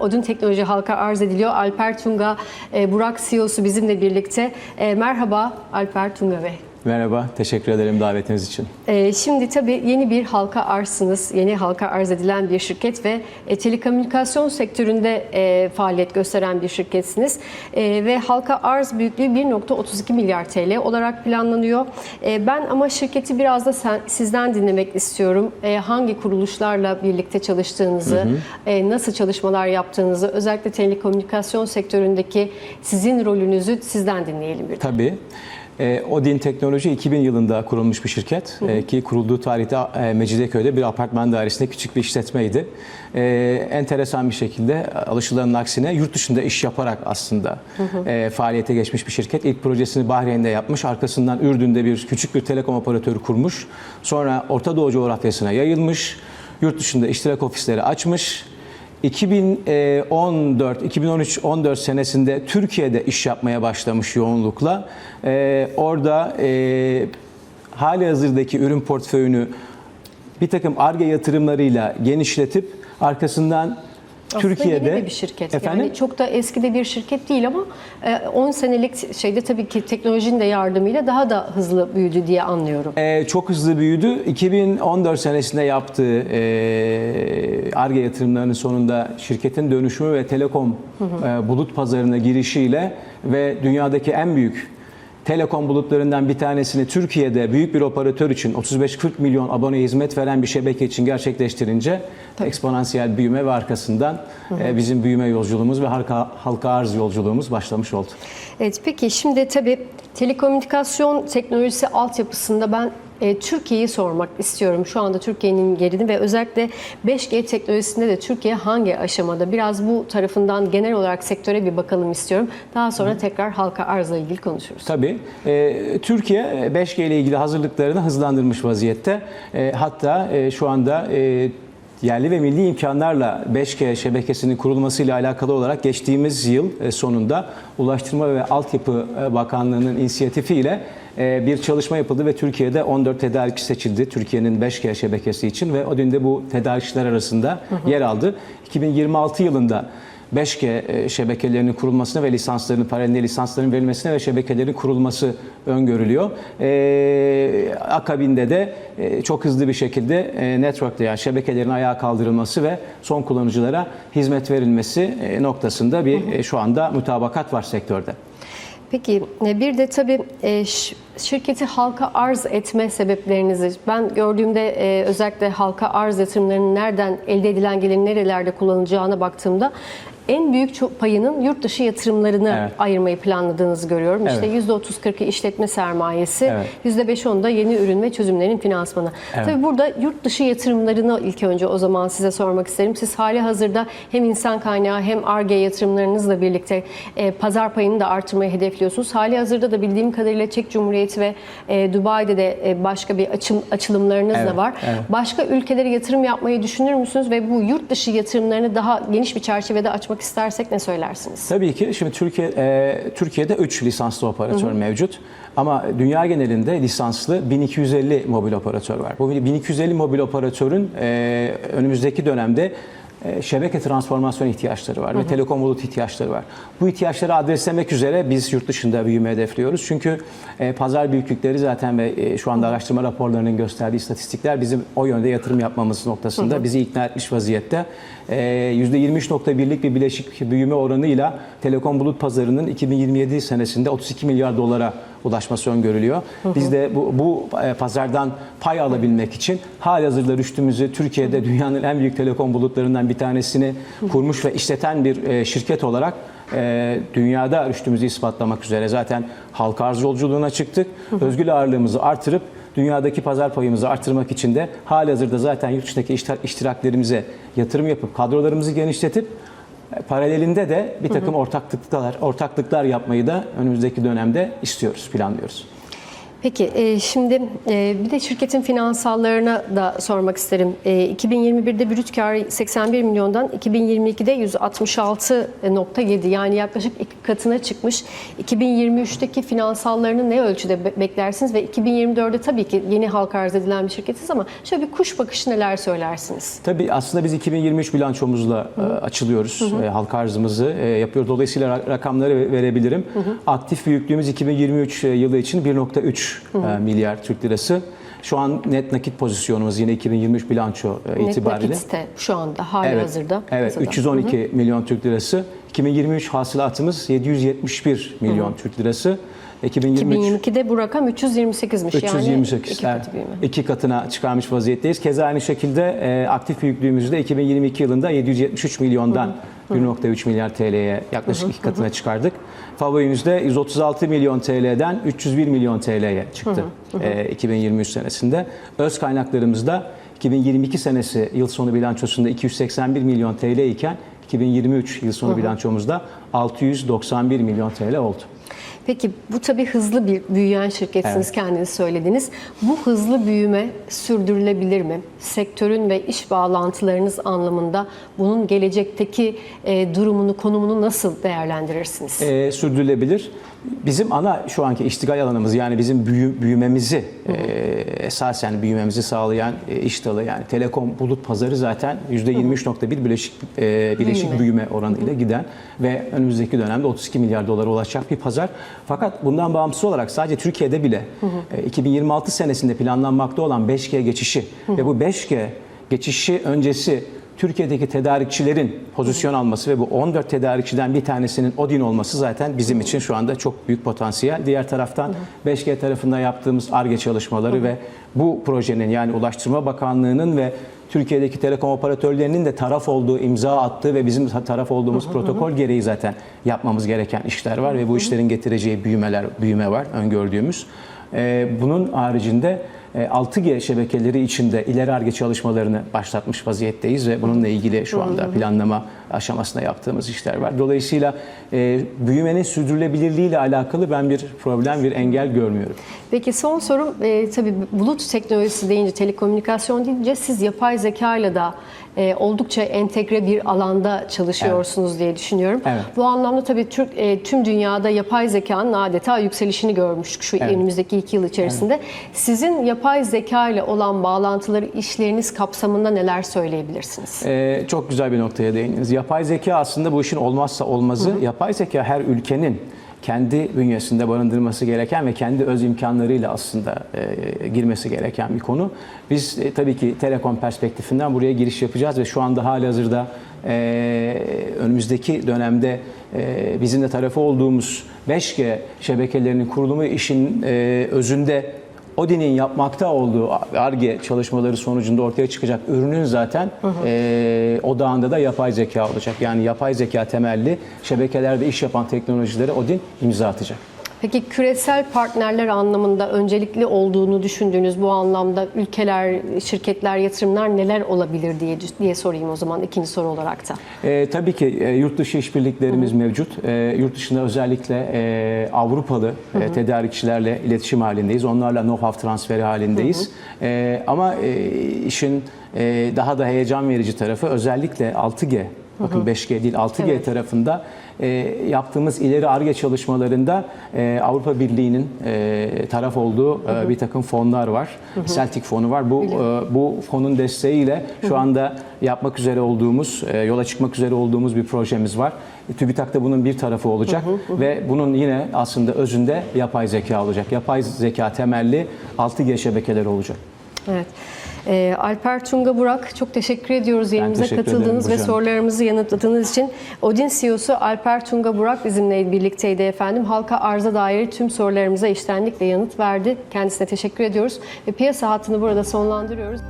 Odun Teknoloji halka arz ediliyor. Alper Tunga, e, Burak CEO'su bizimle birlikte. E, merhaba Alper Tunga Bey. Merhaba, teşekkür ederim davetiniz için. E, şimdi tabii yeni bir halka arzsınız. Yeni halka arz edilen bir şirket ve e, telekomünikasyon sektöründe e, faaliyet gösteren bir şirketsiniz. E, ve halka arz büyüklüğü 1.32 milyar TL olarak planlanıyor. E, ben ama şirketi biraz da sen, sizden dinlemek istiyorum. E, hangi kuruluşlarla birlikte çalıştığınızı, e, nasıl çalışmalar yaptığınızı, özellikle telekomünikasyon sektöründeki sizin rolünüzü sizden dinleyelim bir. Tabii. E, Odin Teknoloji 2000 yılında kurulmuş bir şirket E, ki kurulduğu tarihte e, Mecidiyeköy'de bir apartman dairesinde küçük bir işletmeydi. E, enteresan bir şekilde alışılanın aksine yurt dışında iş yaparak aslında e, faaliyete geçmiş bir şirket. İlk projesini Bahreyn'de yapmış, arkasından Ürdün'de bir küçük bir telekom operatörü kurmuş. Sonra Orta Doğu coğrafyasına yayılmış, yurt dışında iştirak ofisleri açmış. 2014-2013-14 senesinde Türkiye'de iş yapmaya başlamış yoğunlukla. Ee, orada e, hali hazırdaki ürün portföyünü bir takım ARGE yatırımlarıyla genişletip arkasından Aslında Türkiye'de yeni bir şirket. Efendim? Yani çok da eski de bir şirket değil ama e, 10 senelik şeyde tabii ki teknolojinin de yardımıyla daha da hızlı büyüdü diye anlıyorum. Ee, çok hızlı büyüdü. 2014 senesinde yaptığı e, ARGE yatırımlarının sonunda şirketin dönüşümü ve telekom e, bulut pazarına girişiyle ve dünyadaki en büyük telekom bulutlarından bir tanesini Türkiye'de büyük bir operatör için 35-40 milyon abone hizmet veren bir şebeke için gerçekleştirince eksponansiyel büyüme ve arkasından e, bizim büyüme yolculuğumuz ve halka, halka arz yolculuğumuz başlamış oldu. Evet peki şimdi tabii telekomünikasyon teknolojisi altyapısında ben e, Türkiye'yi sormak istiyorum. Şu anda Türkiye'nin yerini ve özellikle 5G teknolojisinde de Türkiye hangi aşamada? Biraz bu tarafından genel olarak sektöre bir bakalım istiyorum. Daha sonra tekrar halka arzla ilgili konuşuruz. Tabii. E, Türkiye e, 5G ile ilgili hazırlıklarını hızlandırmış vaziyette. E, hatta e, şu anda e, yerli ve milli imkanlarla 5G şebekesinin kurulmasıyla alakalı olarak geçtiğimiz yıl e, sonunda Ulaştırma ve Altyapı e, Bakanlığı'nın inisiyatifiyle e, bir çalışma yapıldı ve Türkiye'de 14 tedarikçi seçildi Türkiye'nin 5G şebekesi için ve o de bu tedarikçiler arasında yer aldı. 2026 yılında 5G e, şebekelerinin kurulmasına ve lisanslarının, paralel lisansların verilmesine ve şebekelerin kurulması öngörülüyor. Ee, akabinde de e, çok hızlı bir şekilde e, network'te yani şebekelerin ayağa kaldırılması ve son kullanıcılara hizmet verilmesi e, noktasında bir e, şu anda mutabakat var sektörde. Peki e, bir de tabii e, şirketi halka arz etme sebeplerinizi ben gördüğümde e, özellikle halka arz yatırımlarının nereden elde edilen gelirin nerelerde kullanılacağına baktığımda en büyük payının yurt dışı yatırımlarını Evet. ayırmayı planladığınızı görüyorum. İşte Evet. %30-40'ı işletme sermayesi, Evet. %5-10 da yeni ürün ve çözümlerin finansmanı. Evet. Tabii burada yurt dışı yatırımlarını ilk önce o zaman size sormak isterim. Siz hali hazırda hem insan kaynağı hem ARGE yatırımlarınızla birlikte e, pazar payını da artırmayı hedefliyorsunuz. Hali hazırda da bildiğim kadarıyla Çek Cumhuriyeti ve e, Dubai'de de e, başka bir açım, açılımlarınız da Evet, var. evet. Başka ülkelere yatırım yapmayı düşünür müsünüz ve bu yurt dışı yatırımlarını daha geniş bir çerçevede açmak istersek ne söylersiniz? Tabii ki şimdi Türkiye e, Türkiye'de 3 lisanslı operatör mevcut. Ama dünya genelinde lisanslı 1250 mobil operatör var. Bu 1250 mobil operatörün e, önümüzdeki dönemde şebeke transformasyon ihtiyaçları var ve telekom bulut ihtiyaçları var. Bu ihtiyaçları adreslemek üzere biz yurt dışında büyüme hedefliyoruz. Çünkü e, pazar büyüklükleri zaten ve e, şu anda araştırma raporlarının gösterdiği istatistikler bizim o yönde yatırım yapmamız noktasında bizi ikna etmiş vaziyette. E, %23.1'lik bir bileşik büyüme oranıyla telekom bulut pazarının 2027 senesinde 32 milyar dolara ulaşması öngörülüyor. Biz de bu, bu e, pazardan pay alabilmek için halihazırda rüştümüzü Türkiye'de dünyanın en büyük telekom bulutlarından bir tanesini kurmuş ve işleten bir e, şirket olarak e, dünyada rüştümüzü ispatlamak üzere zaten halka arz yolculuğuna çıktık. Özgül ağırlığımızı artırıp dünyadaki pazar payımızı artırmak için de halihazırda zaten yurt dışındaki iştir- iştiraklerimize yatırım yapıp kadrolarımızı genişletip e, Paralelinde de bir takım ortaklıklar, ortaklıklar yapmayı da önümüzdeki dönemde istiyoruz, planlıyoruz. Peki e, şimdi e, bir de şirketin finansallarına da sormak isterim. E, 2021'de brüt kar 81 milyondan 2022'de 166.7 yani yaklaşık iki katına çıkmış. 2023'teki finansallarını ne ölçüde be- beklersiniz ve 2024'de tabii ki yeni halka arz edilen bir şirketiz ama şöyle bir kuş bakışı neler söylersiniz? Tabii aslında biz 2023 bilançomuzla e, açılıyoruz. E, halka arzımızı e, yapıyoruz. Dolayısıyla ra- rakamları ve- verebilirim. Aktif büyüklüğümüz 2023 yılı için 1.3 e, milyar Türk lirası. Şu an net nakit pozisyonumuz yine 2023 bilanço Net itibariyle. nakitte şu anda hali hazırda. Evet, kasada. 312 milyon Türk lirası. 2023 hasılatımız 771 milyon Türk lirası. 2023 2022'de bu rakam 328'miş. Yani 328. iki evet. katı büyüme. İki katına çıkarmış vaziyetteyiz. Keza aynı şekilde e, aktif büyüklüğümüzde 2022 yılında 773 milyondan 1.3 milyar TL'ye yaklaşık iki katına çıkardık. Favorimizde 136 milyon TL'den 301 milyon TL'ye çıktı e, 2023 senesinde. Öz kaynaklarımızda 2022 senesi yıl sonu bilançosunda 281 milyon TL iken 2023 yıl sonu bilançomuzda 691 milyon TL oldu. Peki bu tabii hızlı bir büyüyen şirketsiniz Evet. kendiniz söylediniz. Bu hızlı büyüme sürdürülebilir mi? Sektörün ve iş bağlantılarınız anlamında bunun gelecekteki e, durumunu, konumunu nasıl değerlendirirsiniz? e, sürdürülebilir. Bizim ana şu anki iştigal alanımız yani bizim büyü- büyümemizi e, esasen büyümemizi sağlayan e, iş dalı yani telekom bulut pazarı zaten %23.1 bileşik e, bileşik Büyüme. büyüme oranıyla giden ve önümüzdeki dönemde 32 milyar dolara ulaşacak bir pazar. Fakat bundan bağımsız olarak sadece Türkiye'de bile e, 2026 senesinde planlanmakta olan 5G geçişi ve bu 5G geçişi öncesi Türkiye'deki tedarikçilerin pozisyon alması ve bu 14 tedarikçiden bir tanesinin Odin olması zaten bizim için şu anda çok büyük potansiyel. Diğer taraftan 5G tarafında yaptığımız ARGE çalışmaları ve bu projenin yani Ulaştırma Bakanlığı'nın ve Türkiye'deki telekom operatörlerinin de taraf olduğu, imza attığı ve bizim taraf olduğumuz protokol gereği zaten yapmamız gereken işler var ve bu işlerin getireceği büyümeler, büyüme var öngördüğümüz. Bunun haricinde 6G şebekeleri içinde ileri ARGE çalışmalarını başlatmış vaziyetteyiz ve bununla ilgili şu anda planlama aşamasında yaptığımız işler var. Dolayısıyla e, büyümenin sürdürülebilirliği ile alakalı ben bir problem, bir engel görmüyorum. Peki son sorum e, tabii bulut teknolojisi deyince, telekomünikasyon deyince siz yapay zeka ile da e, oldukça entegre bir alanda çalışıyorsunuz diye düşünüyorum. Evet. Bu anlamda tabii Türk e, tüm dünyada yapay zekanın adeta yükselişini görmüştük şu Evet. önümüzdeki iki yıl içerisinde. Sizin yapay zeka ile olan bağlantıları, işleriniz kapsamında neler söyleyebilirsiniz? Ee, çok güzel bir noktaya değindiniz. Yapay zeka aslında bu işin olmazsa olmazı. Yapay zeka her ülkenin kendi bünyesinde barındırması gereken ve kendi öz imkanlarıyla aslında e, girmesi gereken bir konu. Biz e, tabii ki telekom perspektifinden buraya giriş yapacağız ve şu anda hali hazırda e, önümüzdeki dönemde e, bizim de tarafı olduğumuz 5G şebekelerinin kurulumu işin e, özünde Odin'in yapmakta olduğu ARGE çalışmaları sonucunda ortaya çıkacak ürünün zaten eee odağında da yapay zeka olacak. Yani yapay zeka temelli şebekelerde iş yapan teknolojilere Odin imza atacak. Peki küresel partnerler anlamında öncelikli olduğunu düşündüğünüz bu anlamda ülkeler, şirketler, yatırımlar neler olabilir diye diye sorayım o zaman ikinci soru olarak da. Ee, tabii ki e, yurt dışı işbirliklerimiz mevcut. Ee, yurt dışında özellikle e, Avrupalı e, tedarikçilerle iletişim halindeyiz. Onlarla know-how transferi halindeyiz. Ee, ama e, işin e, daha da heyecan verici tarafı özellikle 6G, bakın 5G değil 6G Evet. tarafında e, yaptığımız ileri ARGE çalışmalarında e, Avrupa Birliği'nin e, taraf olduğu e, bir takım fonlar var. Celtic fonu var. Bu e, bu fonun desteğiyle şu anda yapmak üzere olduğumuz, e, yola çıkmak üzere olduğumuz bir projemiz var. E, TÜBİTAK da bunun bir tarafı olacak ve bunun yine aslında özünde yapay zeka olacak. Yapay zeka temelli 6G şebekeleri olacak. Evet. Ee, Alper Tunga Burak çok teşekkür ediyoruz yayınımıza teşekkür ederim katıldığınız ve sorularımızı yanıtladığınız için. Odin CEO'su Alper Tunga Burak bizimle birlikteydi efendim. Halka arza dair tüm sorularımıza iştenlikle yanıt verdi. Kendisine teşekkür ediyoruz ve piyasa hattını burada sonlandırıyoruz.